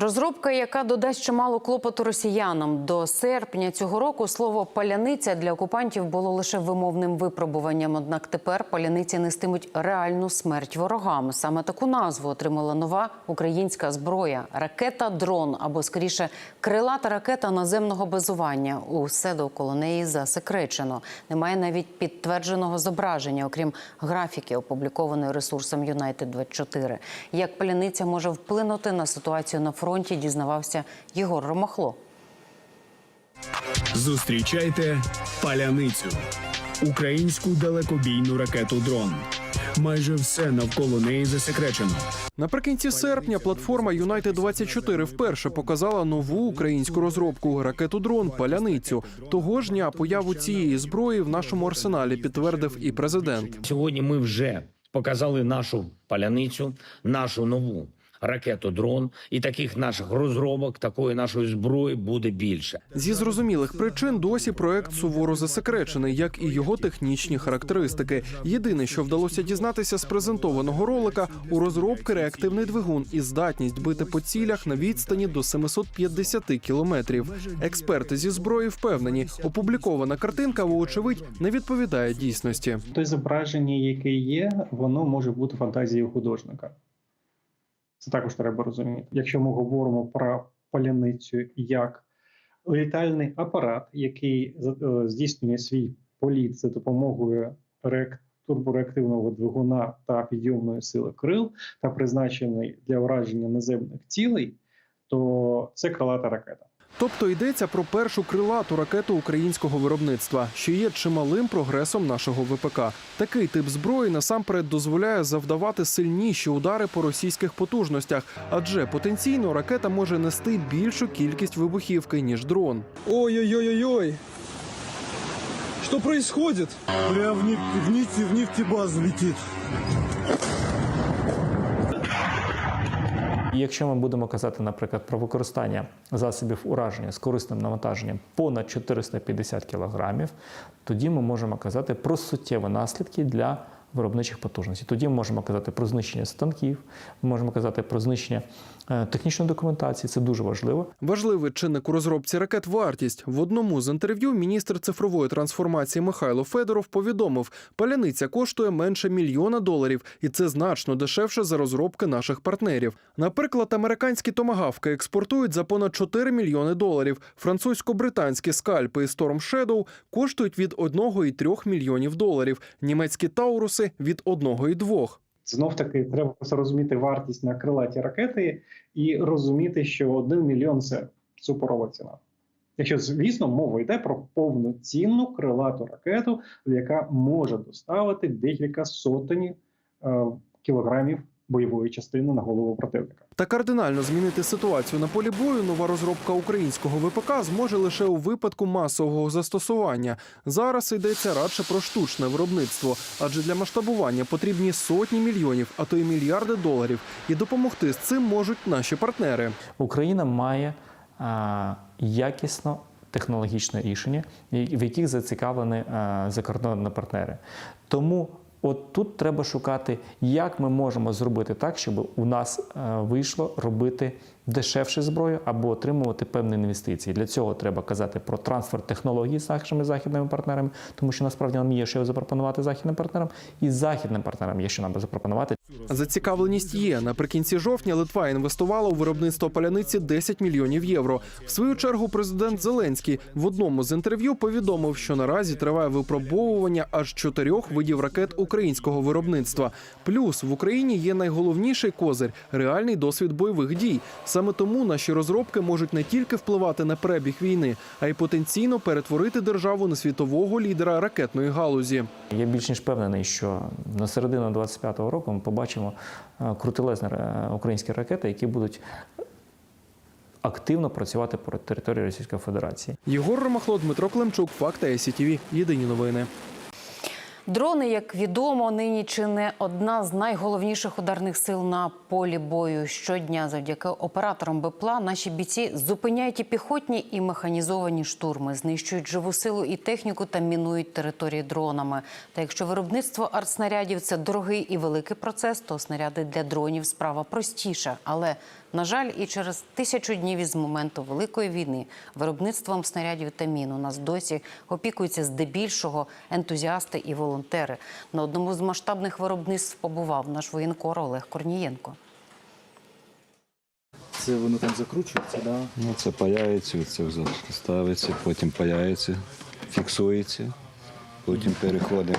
Розробка, яка додасть чимало клопоту росіянам до серпня цього року, слово паляниця для окупантів було лише вимовним випробуванням. Однак тепер паляниці нестимуть реальну смерть ворогам. Саме таку назву отримала нова українська зброя ракета дрон або скоріше крилата ракета наземного базування. Усе довкола неї засекречено. Немає навіть підтвердженого зображення, окрім графіки, опублікованої ресурсом United 24 Як паляниця може вплинути на ситуацію на фронті, дізнавався Єгор Ромахло. Зустрічайте паляницю українську далекобійну ракету дрон. Майже все навколо неї засекречено. Наприкінці серпня платформа United 24 вперше показала нову українську розробку ракету дрон Паляницю. Того ж дня появу цієї зброї в нашому арсеналі підтвердив і президент. Сьогодні ми вже показали нашу паляницю, нашу нову ракету дрон, і таких наших розробок, такої нашої зброї буде більше. Зі зрозумілих причин досі проект суворо засекречений, як і його технічні характеристики. Єдине, що вдалося дізнатися з презентованого ролика, у розробки реактивний двигун і здатність бити по цілях на відстані до 750 кілометрів. Експерти зі зброї впевнені, опублікована картинка, вочевидь, не відповідає дійсності. Те зображення, яке є, воно може бути фантазією художника. Це також треба розуміти. Якщо ми говоримо про паляницю як літальний апарат, який е, здійснює свій політ за допомогою реак- турбореактивного двигуна та підйомної сили крил, та призначений для ураження наземних цілей, то це крилата ракета. Тобто йдеться про першу крилату ракету українського виробництва, що є чималим прогресом нашого ВПК. Такий тип зброї насамперед дозволяє завдавати сильніші удари по російських потужностях, адже потенційно ракета може нести більшу кількість вибухівки ніж дрон. Ой-ой-ой-ой-ой. Что происходит? Прям в, нефть, в, Якщо ми будемо казати, наприклад, про використання засобів ураження з корисним навантаженням понад 450 кг, тоді ми можемо казати про суттєві наслідки для виробничих потужностей. Тоді ми можемо казати про знищення станків, можемо казати про знищення е, технічної документації. Це дуже важливо. Важливий чинник у розробці ракет вартість. В одному з інтерв'ю міністр цифрової трансформації Михайло Федоров повідомив, паляниця коштує менше мільйона доларів, і це значно дешевше за розробки наших партнерів. Наприклад, американські томагавки експортують за понад 4 мільйони доларів. Французько-британські скальпи і Storm Shadow коштують від 1,3 мільйонів доларів. Німецькі тауруси від 1,2. Знов таки треба просто розуміти вартість на крилаті ракети і розуміти, що один мільйон це суперова ціна. Якщо, звісно, мова йде про повноцінну крилату ракету, яка може доставити декілька сотень е, кілограмів бойової частини на голову противника. Та кардинально змінити ситуацію на полі бою нова розробка українського ВПК зможе лише у випадку масового застосування. Зараз йдеться радше про штучне виробництво, адже для масштабування потрібні сотні мільйонів, а то й мільярди доларів. І допомогти з цим можуть наші партнери. Україна має а, якісно технологічне рішення, в яких зацікавлені а, закордонні партнери. Тому от тут треба шукати, як ми можемо зробити так, щоб у нас вийшло робити дешевше зброю або отримувати певні інвестиції. Для цього треба казати про трансфер технологій з нашими західними партнерами, тому що насправді нам є що запропонувати західним партнерам, і західним партнерам є що нам запропонувати. Зацікавленість є. Наприкінці жовтня Литва інвестувала у виробництво паляниці 10 мільйонів євро. В свою чергу президент Зеленський в одному з інтерв'ю повідомив, що наразі триває випробовування аж чотирьох видів ракет українського виробництва. Плюс в Україні є найголовніший козир реальний досвід бойових дій. Саме тому наші розробки можуть не тільки впливати на перебіг війни, а й потенційно перетворити державу на світового лідера ракетної галузі. Я більш ніж впевнений, що на середину 25-го року ми побачимо е, крутелезні е, українські ракети, які будуть активно працювати по території Російської Федерації. Єгор Ромахло, Дмитро Климчук, Факти СІТВ. Єдині новини. Дрони, як відомо, нині чи не одна з найголовніших ударних сил на полі бою. Щодня, завдяки операторам БПЛА, наші бійці зупиняють і піхотні, і механізовані штурми, знищують живу силу і техніку та мінують території дронами. Та якщо виробництво артснарядів це дорогий і великий процес, то снаряди для дронів справа простіша. Але На жаль, і через тисячу днів із моменту великої війни виробництвом снарядів та мін у нас досі опікуються здебільшого ентузіасти і волонтери. На одному з масштабних виробництв побував наш воєнкор Олег Корнієнко. Це воно там закручується, да? Ну, це паяється, це ставиться, потім паяється, фіксується, потім переходить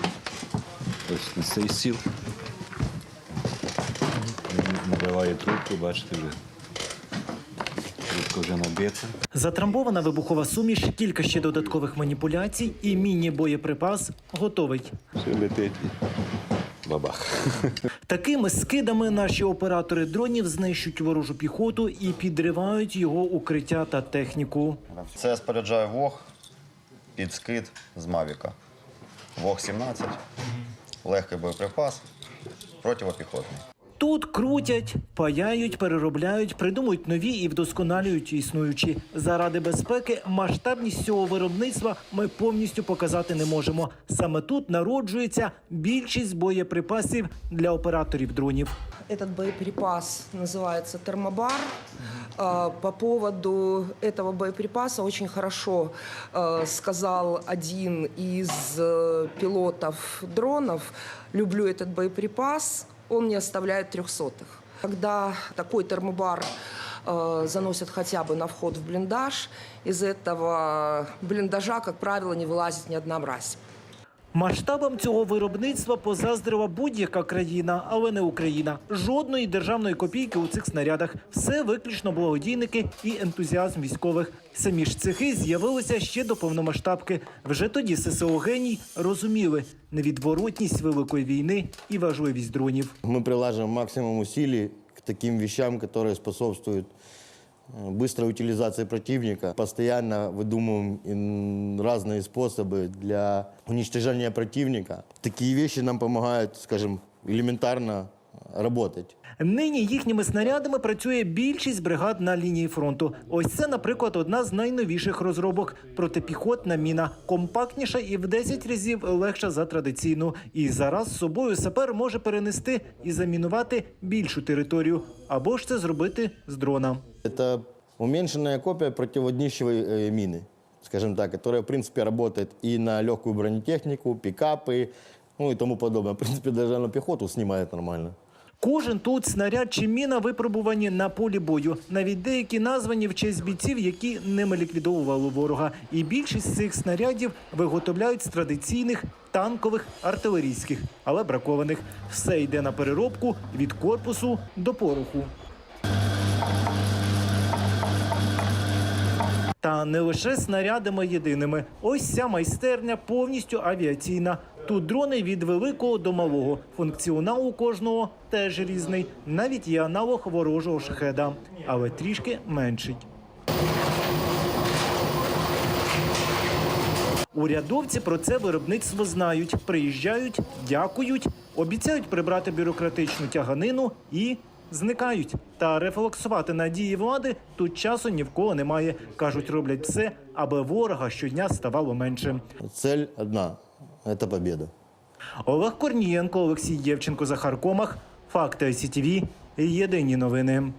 ось на цей стіл. Набиває трубку, бачите вже. Трубка вже набита. Затрамбована вибухова суміш, кілька ще додаткових маніпуляцій і міні-боєприпас готовий. Все летить бабах. Такими скидами наші оператори дронів знищують ворожу піхоту і підривають його укриття та техніку. Це споряджає ВОГ під скид з Мавіка. ВОГ-17, легкий боєприпас, противопіхотний. Тут крутять, паяють, переробляють, придумують нові і вдосконалюють існуючі. Заради безпеки масштабність цього виробництва ми повністю показати не можемо. Саме тут народжується більшість боєприпасів для операторів дронів. Этот боеприпас называется термобар. А, По поводу этого боеприпаса очень хорошо э, сказал один из э, пилотов дронов. Люблю этот боеприпас, он не оставляет трехсотых. Когда такой термобар э, заносят хотя бы на вход в блиндаж, из этого блиндажа, как правило, не вылазит ни одна мразь. Масштабам цього виробництва позаздрила будь-яка країна, але не Україна. Жодної державної копійки у цих снарядах. Все виключно благодійники і ентузіазм військових. Самі ж цехи з'явилися ще до повномасштабки. Вже тоді ССО геній розуміли невідворотність великої війни і важливість дронів. Мы приложим максимум усилий к таким вещам, которые способствуют э, быстрой утилизации противника. Постоянно выдумываем ин- разные способы для уничтожения противника. Такие вещи нам помогают, скажем, элементарно работать. Нині їхніми снарядами працює більшість бригад на лінії фронту. Ось це, наприклад, одна з найновіших розробок протипіхотна міна, компактніша і в 10 разів легша за традиційну. І зараз з собою сапер може перенести і замінувати більшу територію, або ж це зробити з дрона. Это уменьшенная копия противоднищевой э, мины, скажем так, которая, в принципе, работает и на легкую бронетехнику, пикапы, ну и тому подобное. В принципе, даже на пехоту снимает нормально. Кожен тут снаряд чи міна випробувані на полі бою. Навіть деякі названі в честь бійців, які ними ліквідовували ворога. І більшість цих снарядів виготовляють з традиційних танкових артилерійських, але бракованих. Все йде на переробку від корпусу до пороху. Та не лише снарядами єдиними. Ось ця майстерня повністю авіаційна. Тут дрони від великого до малого. Функціонал у кожного теж різний. Навіть є аналог ворожого шахеда, але трішки менший. Урядовці про це виробництво знають, приїжджають, дякують, обіцяють прибрати бюрократичну тяганину і зникають. Та рефлексувати на дії влади тут часу ні в кого немає. кажуть, роблять все, аби ворога щодня ставало менше. Цель одна – это победа. Олег Корнієнко, Олексій Євченко, Захар Комах. Факти СІТВ. Єдині новини.